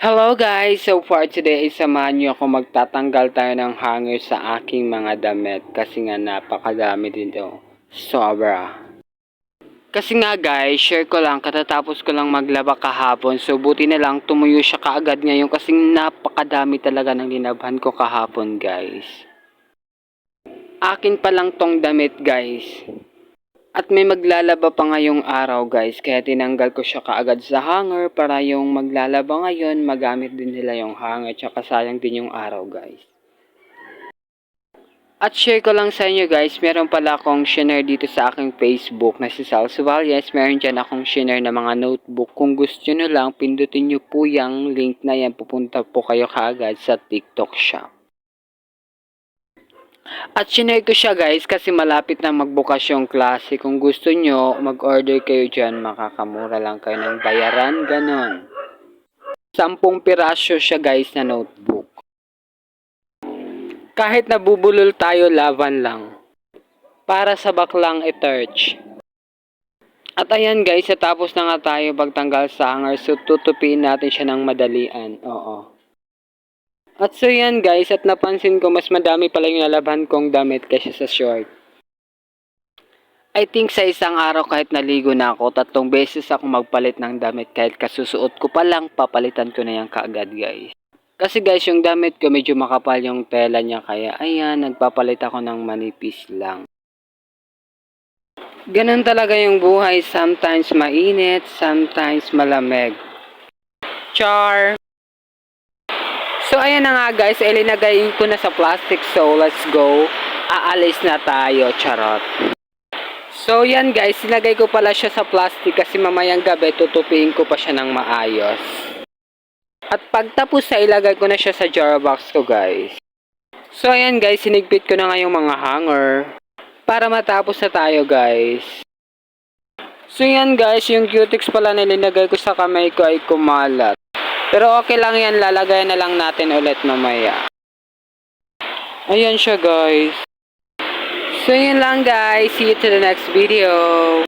Hello guys! So for today, samahan niyo ako magtatanggal tayo ng hanger sa aking mga damit kasi nga napakadami din to. Sobra. Kasi nga guys, share ko lang, katatapos ko lang maglaba kahapon. So buti na lang tumuyo siya kaagad ngayon kasi napakadami talaga ng linabhan ko kahapon guys. Akin pa lang tong damit guys. At may maglalaba pa ngayong araw guys, kaya tinanggal ko siya kaagad sa hanger para yung maglalaba ngayon, magamit din nila yung hanger, tsaka sayang din yung araw guys. At share ko lang sa inyo guys, meron pala akong shinare dito sa aking Facebook na si Sal Suvalles. Meron dyan akong shinare na mga notebook. Kung gusto nyo lang, pindutin nyo po yung link na yan. Pupunta po kayo kaagad sa TikTok shop. At shinare ko siya guys kasi malapit na magbukas yung klase. Kung gusto nyo, mag-order kayo dyan. Makakamura lang kayo ng bayaran. Ganon. Sampung pirasyo siya guys na notebook. Kahit nabubulol tayo, laban lang. Para sa baklang e-torch. At ayan guys, sa tapos na nga tayo pagtanggal sa hanger. So tutupin natin siya ng madalian. Oo. At so yan guys, at napansin ko mas madami pala yung nalaban kong damit kaysa sa short. I think sa isang araw kahit naligo na ako, tatlong beses ako magpalit ng damit kahit kasusuot ko pa lang, papalitan ko na yan kaagad guys. Kasi guys, yung damit ko medyo makapal yung tela niya kaya ayan, nagpapalit ako ng manipis lang. Ganun talaga yung buhay, sometimes mainit, sometimes malamig. Char! Ayan na nga guys, ilinagay ko na sa plastic so let's go. Aalis na tayo, charot. So yan guys, sinagay ko pala siya sa plastic kasi mamayang gabi tutupiin ko pa siya ng maayos. At pagtapos sa ilagay ko na siya sa jar box ko guys. So ayan guys, sinigpit ko na nga yung mga hanger para matapos na tayo guys. So yan guys, yung cutex pala na linagay ko sa kamay ko ay kumalat. Pero okay lang yan, lalagay na lang natin ulit mamaya. Ayan siya guys. So yun lang guys, see you to the next video.